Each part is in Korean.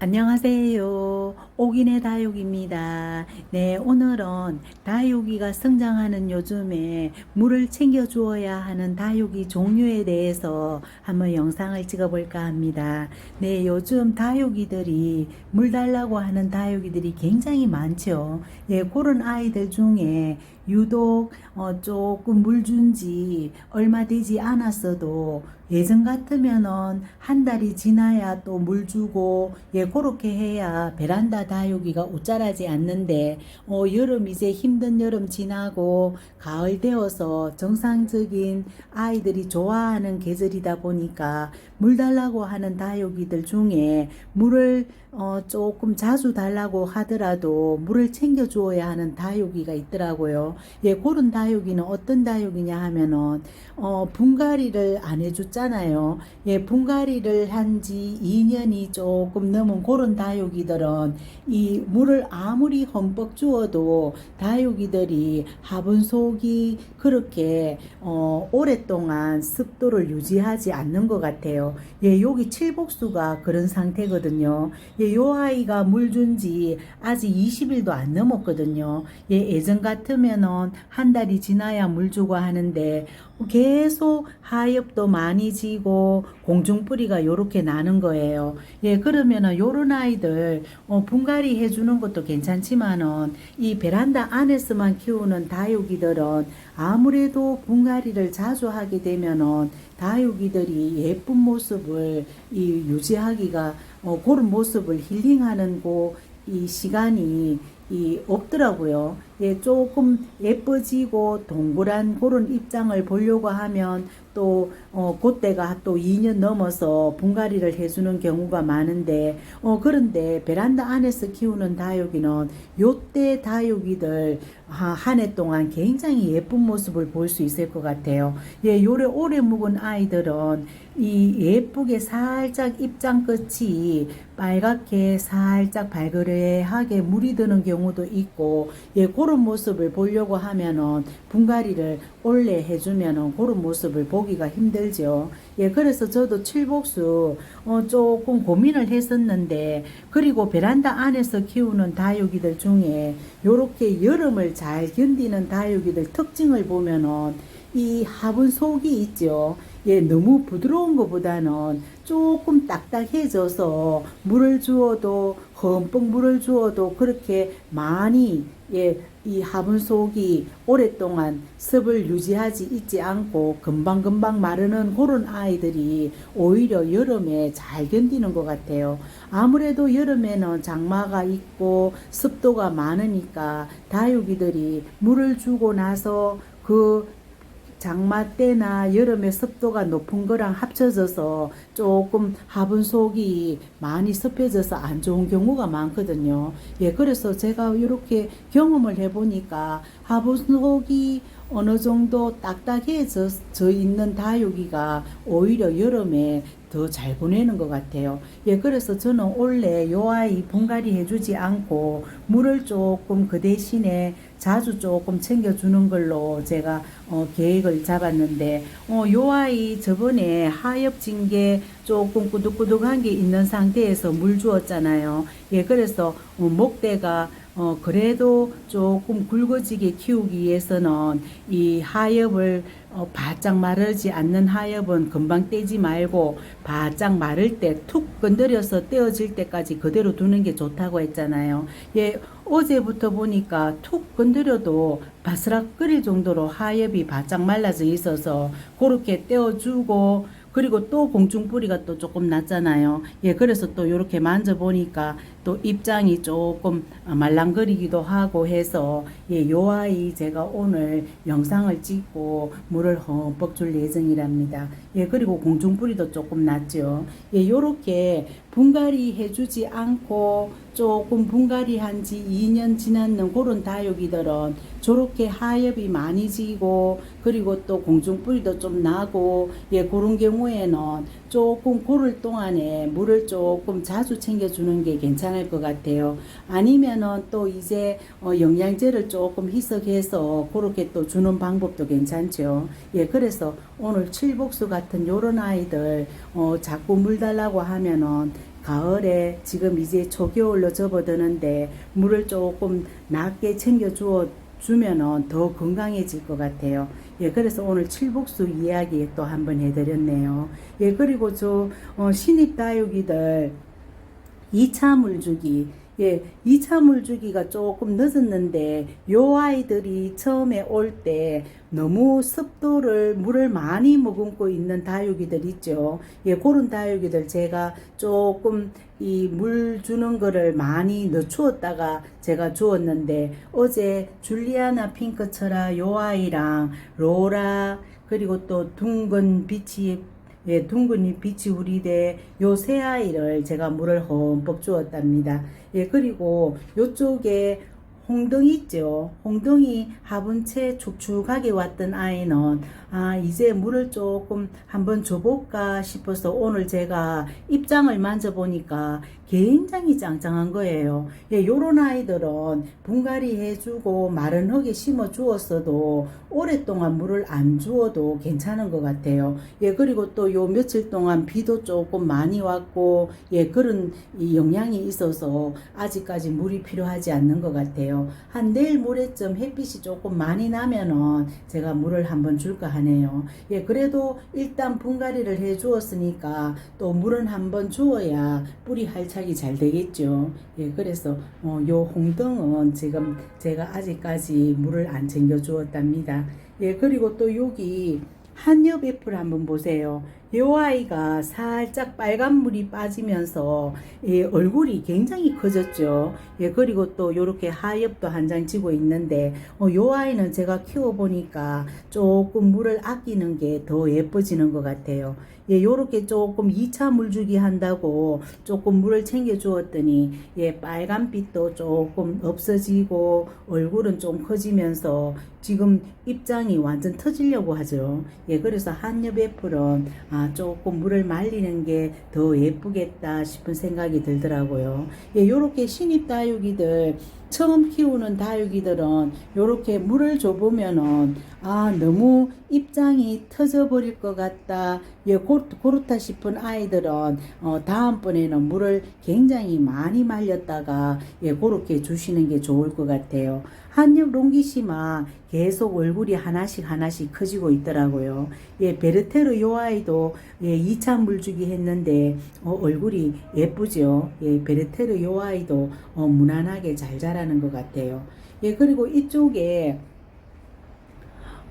안녕하세요. 옥인의 다육입니다. 네, 오늘은 다육이가 성장하는 요즘에 물을 챙겨 주어야 하는 다육이 종류에 대해서 한번 영상을 찍어 볼까 합니다. 네, 요즘 다육이들이 물 달라고 하는 다육이들이 굉장히 많죠. 예, 그런 아이들 중에 유독 어, 조금 물 준 지 얼마 되지 않았어도 예전 같으면은 한 달이 지나야 또 물 주고 예 그렇게 해야 베란다 다육이가 웃자라지 않는데 어 여름 이제 힘든 여름 지나고 가을 되어서 정상적인 아이들이 좋아하는 계절이다 보니까 물 달라고 하는 다육이들 중에 물을 어 조금 자주 달라고 하더라도 물을 챙겨 주어야 하는 다육이가 있더라고요. 예, 그런 다육이는 어떤 다육이냐 하면은 어 분갈이를 안 해줬잖아요. 예, 분갈이를 한 지 2년이 조금 넘은 그런 다육이들은 이 물을 아무리 흠뻑 주어도 다육이들이 화분 속이 그렇게 어 오랫동안 습도를 유지하지 않는 것 같아요. 예, 여기 칠복수가 그런 상태거든요. 예, 요 아이가 물 준 지 아직 20일도 안 넘었거든요. 예, 예전 같으면은 한 달이 지나야 물 주고 하는데 계속 하엽도 많이 지고 공중뿌리가 요렇게 나는 거예요. 예, 그러면은 요런 아이들 어, 분갈이 해주는 것도 괜찮지만은 이 베란다 안에서만 키우는 다육이들은 아무래도 분갈이를 자주 하게 되면은 다육이들이 예쁜 모습을 이 유지하기가 어, 그런 모습을 힐링하는 고이 시간이 이 없더라고요. 예, 조금 예뻐지고 동그란 그런 입장을 보려고 하면 또 어, 그때가 또 2년 넘어서 분갈이를 해주는 경우가 많은데 어, 그런데 베란다 안에서 키우는 다육이는 요때 다육이들 한 해 동안 굉장히 예쁜 모습을 볼 수 있을 것 같아요. 예, 요래 오래 묵은 아이들은 이 예쁘게 살짝 입장 끝이 빨갛게 살짝 발그레하게 물이 드는 경우 도 있고 예, 그런 모습을 보려고 하면은 분갈이를 올래 해주면은 그런 모습을 보기가 힘들죠. 예, 그래서 저도 칠복수 어, 조금 고민을 했었는데 그리고 베란다 안에서 키우는 다육이들 중에 요렇게 여름을 잘 견디는 다육이들 특징을 보면은 이 화분 속이 있죠. 예, 너무 부드러운 것보다는 조금 딱딱해져서 물을 주어도 흠뻑 물을 주어도 그렇게 많이 예, 이 화분 속이 오랫동안 습을 유지하지 있지 않고 금방금방 마르는 그런 아이들이 오히려 여름에 잘 견디는 것 같아요. 아무래도 여름에는 장마가 있고 습도가 많으니까 다육이들이 물을 주고 나서 그 장마 때나 여름에 습도가 높은 거랑 합쳐져서 조금 화분 속이 많이 습해져서 안 좋은 경우가 많거든요. 예, 그래서 제가 이렇게 경험을 해보니까 화분 속이 어느 정도 딱딱해져 져 있는 다육이가 오히려 여름에 더 잘 보내는 것 같아요. 예, 그래서 저는 원래 요 아이 분갈이 해주지 않고 물을 조금 그 대신에 자주 조금 챙겨주는 걸로 제가 어, 계획을 잡았는데 어, 요 아이 저번에 하엽진 게 조금 꾸덕꾸덕한 게 있는 상태에서 물 주었잖아요. 예, 그래서 어, 목대가 어, 그래도 조금 굵어지게 키우기 위해서는 이 하엽을 어, 바짝 마르지 않는 하엽은 금방 떼지 말고 바짝 마를 때 툭 건드려서 떼어질 때까지 그대로 두는 게 좋다고 했잖아요. 예, 어제부터 보니까 툭 건드려도 바스락 끓일 정도로 하엽이 바짝 말라져 있어서 그렇게 떼어주고 그리고 또 공중 뿌리가 또 조금 났잖아요. 예, 그래서 또 이렇게 만져보니까 또 입장이 조금 말랑거리기도 하고 해서 예, 요 아이 제가 오늘 영상을 찍고 물을 흠뻑 줄 예정이랍니다. 예, 그리고 공중뿌리도 조금 났죠. 예, 요렇게 분갈이 해주지 않고 조금 분갈이 한 지 2년 지났는 그런 다육이들은 저렇게 하엽이 많이 지고 그리고 또 공중뿌리도 좀 나고 예 그런 경우에는 조금 고를 동안에 물을 조금 자주 챙겨주는 게 괜찮을 것 같아요. 아니면은 또 이제 어 영양제를 조금 희석해서 그렇게 또 주는 방법도 괜찮죠. 예 그래서 오늘 칠복수 같은 요런 아이들 어 자꾸 물 달라고 하면은 가을에 지금 이제 초겨울로 접어드는데 물을 조금 낮게 챙겨 주어 주면은 더 건강해질 것 같아요. 예, 그래서 오늘 칠복수 이야기 또 한번 해드렸네요. 예, 그리고 저 어, 신입 다육이들 2차 물주기 예, 2차 물주기가 조금 늦었는데 요 아이들이 처음에 올 때 너무 습도를 물을 많이 머금고 있는 다육이들 있죠. 예, 그런 다육이들 제가 조금 이 물 주는 거를 많이 늦추었다가 제가 주었는데 어제 줄리아나 핑크처라 요 아이랑 로라 그리고 또 둥근 빛이 예, 둥근이 빛이 우리대 요세 아이를 제가 물을 흠뻑 주었답니다. 예, 그리고 요쪽에 홍덩이 있죠. 홍덩이 화분채 축축하게 왔던 아이는 아 이제 물을 조금 한번 줘볼까 싶어서 오늘 제가 입장을 만져보니까 굉장히 짱짱한 거예요. 예, 요런 아이들은 분갈이 해주고 마른 흙에 심어 주었어도 오랫동안 물을 안 주어도 괜찮은 것 같아요. 예, 그리고 또 요 며칠 동안 비도 조금 많이 왔고, 예, 그런 이 영향이 있어서 아직까지 물이 필요하지 않는 것 같아요. 한 내일 모레쯤 햇빛이 조금 많이 나면은 제가 물을 한번 줄까 하 네요. 예, 그래도 일단 분갈이를 해 주었으니까 또 물은 한번 주어야 뿌리 활착이 잘 되겠죠. 예, 그래서 어, 요 홍등은 지금 제가 아직까지 물을 안 챙겨 주었답니다. 예, 그리고 또 여기 한엽 애플 한번 보세요. 요 아이가 살짝 빨간 물이 빠지면서 예, 얼굴이 굉장히 커졌죠. 예, 그리고 또 요렇게 하엽도 한 장 지고 있는데 어, 요 아이는 제가 키워 보니까 조금 물을 아끼는 게 더 예뻐지는 것 같아요. 예, 요렇게 조금 2차 물주기 한다고 조금 물을 챙겨 주었더니 예, 빨간빛도 조금 없어지고 얼굴은 좀 커지면서 지금 입장이 완전 터지려고 하죠. 예, 그래서 한엽 애플은 아, 조금 물을 말리는 게 더 예쁘겠다 싶은 생각이 들더라고요. 예, 요렇게 신입 다육이들 처음 키우는 다육이들은 요렇게 물을 줘보면은 아 너무 입장이 터져 버릴 것 같다 예 고, 그렇다 싶은 아이들은 어 다음번에는 물을 굉장히 많이 말렸다가 예 그렇게 주시는 게 좋을 것 같아요 한엽 롱기시마 계속 얼굴이 하나씩 하나씩 커지고 있더라고요. 예 베르테르 요 아이도 예 2차 물주기 했는데 어, 얼굴이 예쁘죠? 예 베르테르 요 아이도 어, 무난하게 잘 자라는 것 같아요. 예 그리고 이쪽에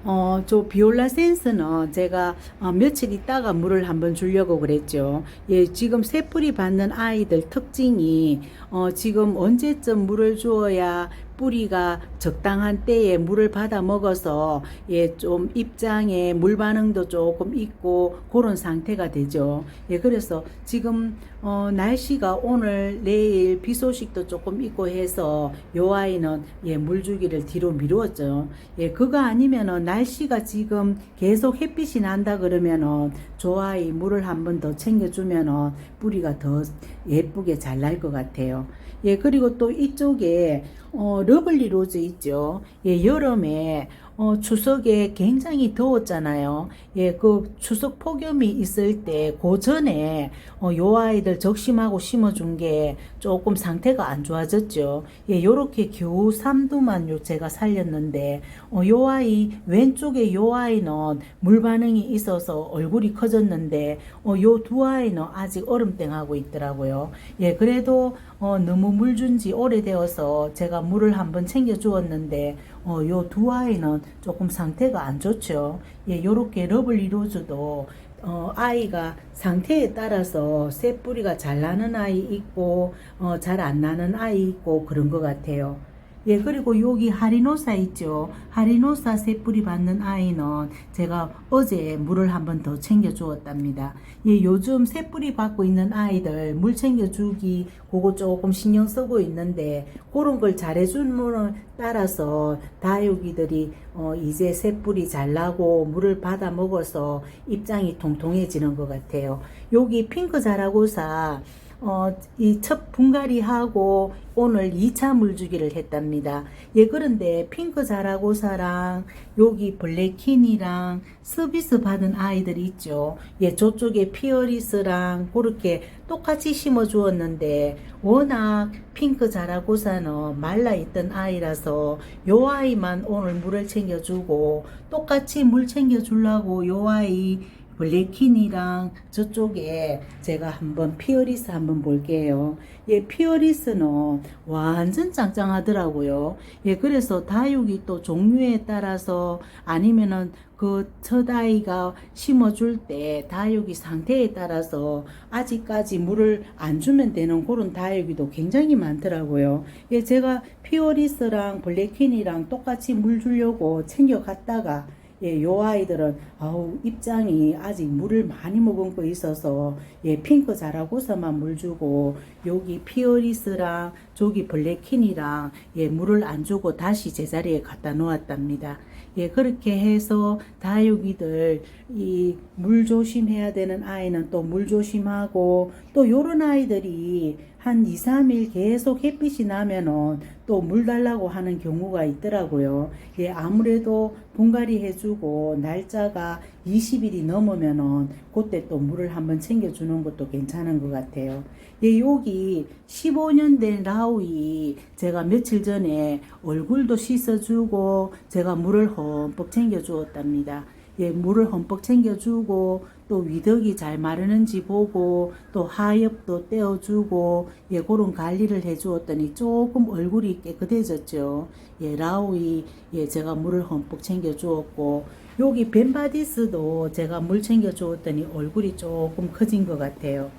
어, 저 비올라 센스는 제가 어, 며칠 있다가 물을 한번 주려고 그랬죠. 예, 지금 새뿌리 받는 아이들 특징이 어, 지금 언제쯤 물을 주어야 뿌리가 적당한 때에 물을 받아 먹어서 예, 좀 입장에 물 반응도 조금 있고 그런 상태가 되죠. 예, 그래서 지금 어, 날씨가 오늘 내일 비 소식도 조금 있고 해서 요 아이는 예, 물 주기를 뒤로 미루었죠. 예, 그거 아니면은 날씨가 지금 계속 햇빛이 난다 그러면은 저 아이 물을 한 번 더 챙겨주면은 뿌리가 더 예쁘게 잘 날 것 같아요. 예, 그리고 또 이쪽에 어, 러블리 로즈 있죠. 예, 여름에 어, 추석에 굉장히 더웠잖아요. 예, 그 추석 폭염이 있을 때, 그 전에, 어, 요 아이들 적심하고 심어준 게 조금 상태가 안 좋아졌죠. 예, 요렇게 겨우 삼두만 요 제가 살렸는데, 어, 요 아이, 왼쪽에 요 아이는 물 반응이 있어서 얼굴이 커졌는데, 어, 요 두 아이는 아직 얼음땡하고 있더라고요. 예, 그래도, 어, 너무 물 준 지 오래되어서 제가 물을 한번 챙겨 주었는데, 어, 요 두 아이는 조금 상태가 안 좋죠. 예, 요렇게 러블리 로즈도 어, 아이가 상태에 따라서 새 뿌리가 잘 나는 아이 있고, 어, 잘 안 나는 아이 있고, 그런 것 같아요. 예, 그리고 여기 하리노사 있죠. 하리노사 새뿌리 받는 아이는 제가 어제 물을 한 번 더 챙겨 주었답니다. 예, 요즘 새뿌리 받고 있는 아이들 물 챙겨 주기 그거 조금 신경 쓰고 있는데 그런 걸 잘해 주는 따라서 다육이들이 어, 이제 새뿌리 잘 나고 물을 받아 먹어서 입장이 통통해지는 것 같아요. 여기 핑크 자라고사 어, 이 첫 분갈이하고 오늘 2차 물주기를 했답니다. 예, 그런데 핑크 자라고사랑 여기 블랙킨이랑 서비스 받은 아이들이 있죠. 예, 저쪽에 피어리스랑 그렇게 똑같이 심어 주었는데 워낙 핑크 자라고사는 말라 있던 아이라서 요 아이만 오늘 물을 챙겨 주고 똑같이 물 챙겨 주려고 요 아이 블랙킨이랑 저쪽에 제가 한번 피어리스 한번 볼게요. 예, 피어리스는 완전 짱짱하더라고요. 예, 그래서 다육이 또 종류에 따라서 아니면은 그 첫 아이가 심어줄 때 다육이 상태에 따라서 아직까지 물을 안 주면 되는 그런 다육이도 굉장히 많더라고요. 예, 제가 피어리스랑 블랙킨이랑 똑같이 물 주려고 챙겨갔다가 예, 요 아이들은 아우 입장이 아직 물을 많이 머금고 있어서 예, 핑크 자라고서만 물 주고 여기 피어리스랑 저기 블랙킨이랑 예, 물을 안 주고 다시 제자리에 갖다 놓았답니다. 예, 그렇게 해서 다육이들 이 물 조심해야 되는 아이는 또 물 조심하고 또 요런 아이들이 한 2, 3일 계속 햇빛이 나면은 또 물 달라고 하는 경우가 있더라고요. 예, 아무래도 분갈이 해주고 날짜가 20일이 넘으면은 그때 또 물을 한번 챙겨주는 것도 괜찮은 것 같아요. 예, 여기 15년 된 라우이 제가 며칠 전에 얼굴도 씻어주고 제가 물을 흠뻑 챙겨주었답니다. 예, 물을 흠뻑 챙겨주고 또 위덕이 잘 마르는지 보고 또 하엽도 떼어주고 예, 그런 관리를 해주었더니 조금 얼굴이 깨끗해졌죠. 예, 라우이 예, 제가 물을 흠뻑 챙겨 주었고 여기 벤바디스도 제가 물 챙겨 주었더니 얼굴이 조금 커진 것 같아요.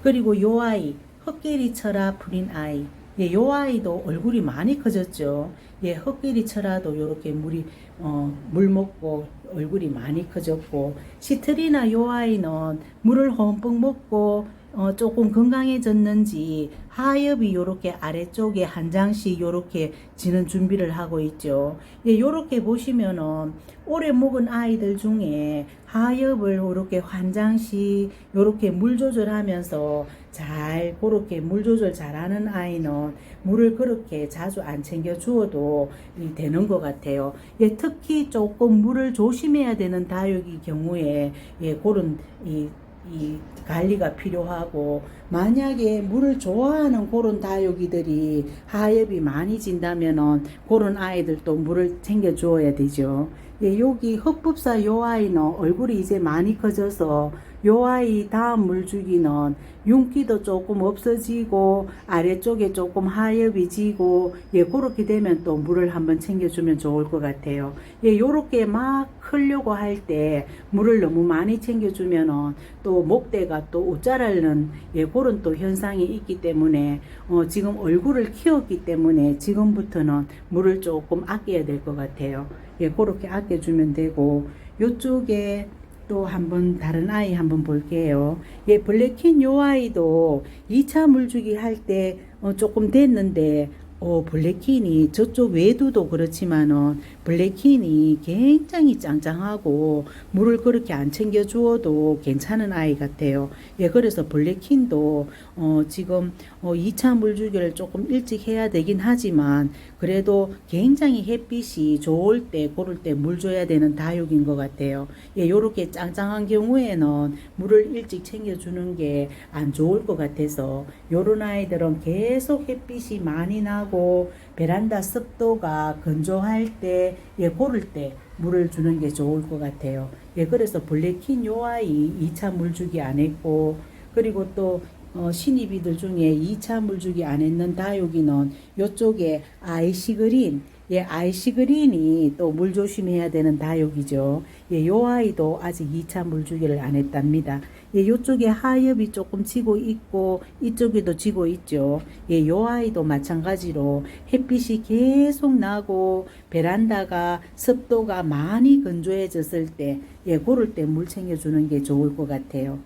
그리고 요 아이 헛개리 철아 풀인 아이 예, 요 아이도 얼굴이 많이 커졌죠. 예, 헛개리 철아도 요렇게 물이 어, 물 먹고 얼굴이 많이 커졌고 시트리나 요 아이는 물을 흠뻑 먹고 어, 조금 건강해졌는지 하엽이 요렇게 아래쪽에 한 장씩 요렇게 지는 준비를 하고 있죠. 예, 요렇게 보시면은 오래 먹은 아이들 중에 하엽을 요렇게 한 장씩 요렇게 물 조절하면서 잘 그렇게 물 조절 잘하는 아이는 물을 그렇게 자주 안 챙겨 주어도 이 되는 것 같아요. 예, 특히 조금 물을 조심해야 되는 다육이 경우에 예, 그런 이, 이 관리가 필요하고 만약에 물을 좋아하는 그런 다육이들이 하엽이 많이 진다면은 그런 아이들도 물을 챙겨 주어야 되죠. 예, 여기 흑법사 요 아이는 얼굴이 이제 많이 커져서 요 아이 다음 물주기는 윤기도 조금 없어지고 아래쪽에 조금 하엽이 지고 예 그렇게 되면 또 물을 한번 챙겨주면 좋을 것 같아요. 예 요렇게 막 크려고 할 때 물을 너무 많이 챙겨주면은 또 목대가 또 웃자랄는 예 그런 또 현상이 있기 때문에 어 지금 얼굴을 키웠기 때문에 지금부터는 물을 조금 아껴야 될 것 같아요. 예 그렇게 아껴주면 되고 요쪽에 또 한번 다른 아이 한번 볼게요. 예, 블랙킨 요 아이도 2차 물주기 할때 어, 조금 됐는데 어, 블랙킨이 저쪽 외두도 그렇지만은 블랙킨이 굉장히 짱짱하고 물을 그렇게 안 챙겨 주어도 괜찮은 아이 같아요. 예, 그래서 블랙킨도 어, 지금 어, 2차 물주기를 조금 일찍 해야 되긴 하지만 그래도 굉장히 햇빛이 좋을 때 고를 때 물 줘야 되는 다육인 것 같아요. 예, 요렇게 짱짱한 경우에는 물을 일찍 챙겨 주는 게 안 좋을 것 같아서 요런 아이들은 계속 햇빛이 많이 나고 베란다 습도가 건조할 때, 예, 고를 때 물을 주는 게 좋을 것 같아요. 예, 그래서 블랙킨 요 아이 2차 물주기 안 했고, 그리고 또 어, 신입이들 중에 2차 물주기 안 했는 다육이는 요쪽에 아이시 그린, 예, 아이시 그린이 또 물 조심해야 되는 다육이죠. 예, 요 아이도 아직 2차 물주기를 안 했답니다. 예, 요쪽에 하엽이 조금 지고 있고 이쪽에도 지고 있죠. 예, 요 아이도 마찬가지로 햇빛이 계속 나고 베란다가 습도가 많이 건조해졌을 때, 예, 고를 때 물 챙겨 주는 게 좋을 것 같아요.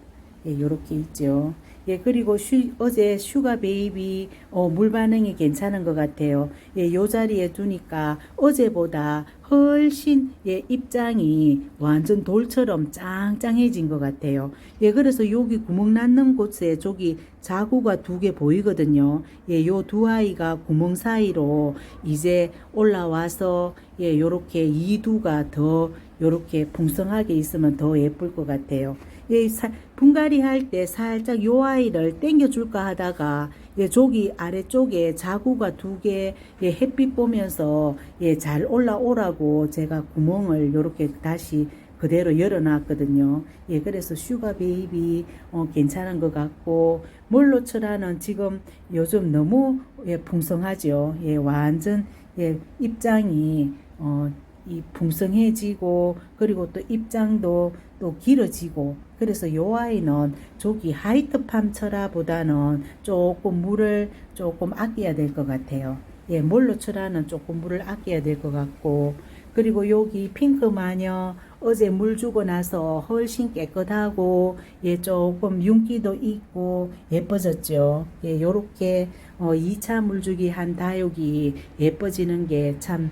예, 요렇게 있죠. 예, 그리고 슈, 어제 슈가 베이비 어, 물 반응이 괜찮은 것 같아요. 예, 요 자리에 두니까 어제보다 훨씬 예, 입장이 완전 돌처럼 짱짱해진 것 같아요. 예, 그래서 여기 구멍 났는 곳에 저기 자구가 두 개 보이거든요. 예, 요 두 아이가 구멍 사이로 이제 올라와서 예, 요렇게 이두가 더 요렇게 풍성하게 있으면 더 예쁠 것 같아요. 예, 사, 분갈이 할 때 살짝 요 아이를 당겨 줄까 하다가 예, 저기 아래쪽에 자구가 두 개, 예, 햇빛 보면서 예, 잘 올라오라고 제가 구멍을 요렇게 다시 그대로 열어놨거든요. 예, 그래서 슈가 베이비 어, 괜찮은 것 같고 몰로철화는 지금 요즘 너무 예, 풍성하죠. 예, 완전 예, 입장이 어, 이 풍성해지고 그리고 또 입장도 또 길어지고 그래서 요 아이는 저기 하이트 팜 철화보다는 조금 물을 조금 아껴야 될 것 같아요. 예, 몰로 철화는 조금 물을 아껴야 될 것 같고 그리고 여기 핑크 마녀 어제 물 주고 나서 훨씬 깨끗하고 예 조금 윤기도 있고 예뻐졌죠. 예 요렇게 어 2차 물주기 한 다육이 예뻐지는 게참어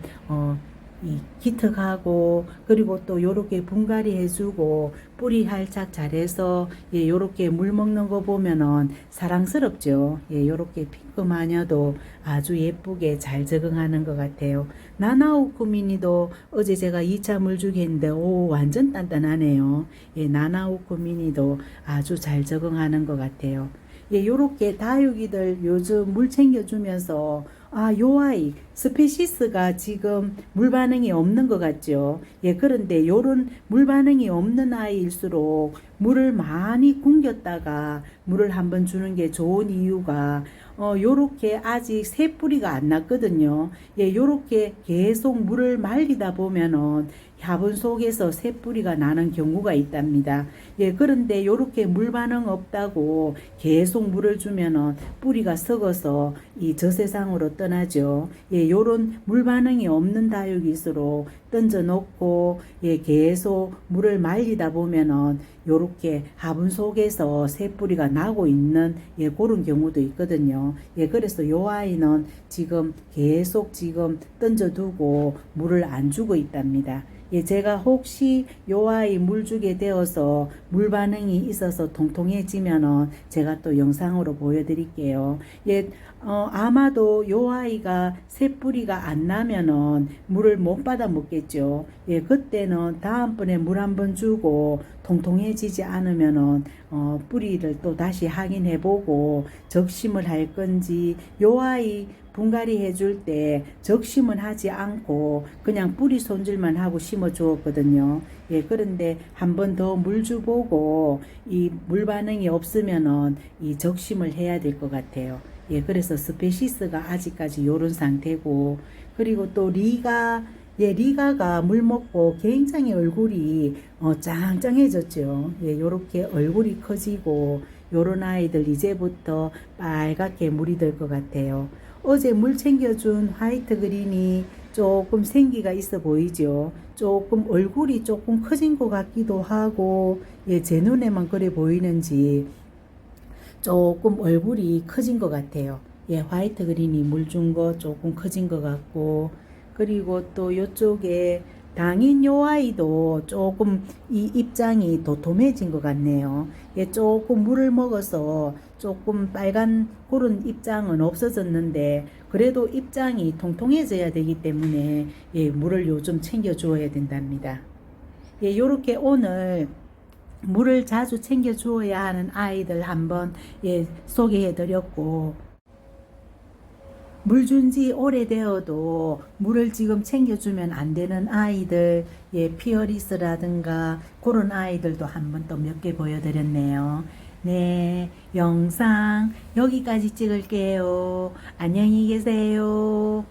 이 기특하고 그리고 또 요렇게 분갈이 해주고 뿌리 활착 잘해서 예 요렇게 물 먹는 거 보면은 사랑스럽죠. 예 요렇게 핑크 마녀도 아주 예쁘게 잘 적응하는 것 같아요. 나나우 쿠미니도 어제 제가 2차 물주기 했는데 오 완전 단단하네요. 예 나나우 쿠미니도 아주 잘 적응하는 것 같아요. 예, 요렇게 다육이들 요즘 물 챙겨주면서 아, 요 아이 스페시스가 지금 물 반응이 없는 것 같죠. 예, 그런데 요런 물 반응이 없는 아이일수록 물을 많이 굶겼다가 물을 한번 주는 게 좋은 이유가 어, 요렇게 아직 새 뿌리가 안 났거든요. 예, 요렇게 계속 물을 말리다 보면은 화분 속에서 새 뿌리가 나는 경우가 있답니다. 예, 그런데 요렇게 물 반응 없다고 계속 물을 주면은 뿌리가 썩어서 이 저세상으로 떠나죠. 예, 요런 물 반응이 없는 다육일수록 던져 놓고 예, 계속 물을 말리다 보면은 요렇게 화분 속에서 새 뿌리가 나고 있는 예, 그런 경우도 있거든요. 예, 그래서 요 아이는 지금 계속 지금 던져두고 물을 안 주고 있답니다. 예, 제가 혹시 요 아이 물 주게 되어서 물 반응이 있어서 통통해지면은 제가 또 영상으로 보여드릴게요. 예, 어, 아마도 요 아이가 새 뿌리가 안 나면은 물을 못 받아 먹겠죠. 예, 그때는 다음번에 물 한 번 주고 통통해지지 않으면은 어, 뿌리를 또 다시 확인해 보고 적심을 할 건지 요 아이 분갈이 해줄 때 적심은 하지 않고 그냥 뿌리 손질만 하고 심어 주었거든요. 예, 그런데 한 번 더 물 주보고 이 물 반응이 없으면은 이 적심을 해야 될 것 같아요. 예, 그래서 스페시스가 아직까지 요런 상태고 그리고 또 리가 예, 리가가 물 먹고 굉장히 얼굴이 어, 짱짱해졌죠. 예, 요렇게 얼굴이 커지고 요런 아이들 이제부터 빨갛게 물이 들 것 같아요. 어제 물 챙겨준 화이트 그린이 조금 생기가 있어 보이죠. 조금 얼굴이 조금 커진 것 같기도 하고, 예, 제 눈에만 그래 보이는지 조금 얼굴이 커진 것 같아요. 예, 화이트 그린이 물 준 거 조금 커진 것 같고, 그리고 또 요쪽에 당인 요 아이도 조금 이 입장이 도톰해진 것 같네요. 예, 조금 물을 먹어서 조금 빨간 그런 입장은 없어졌는데 그래도 입장이 통통해져야 되기 때문에 예, 물을 요즘 챙겨 주어야 된답니다. 예, 요렇게 오늘 물을 자주 챙겨 주어야 하는 아이들 한번 예, 소개해 드렸고 물 준 지 오래되어도 물을 지금 챙겨주면 안 되는 아이들, 예, 피어리스라든가 그런 아이들도 한 번 또 몇 개 보여드렸네요. 네, 영상 여기까지 찍을게요. 안녕히 계세요.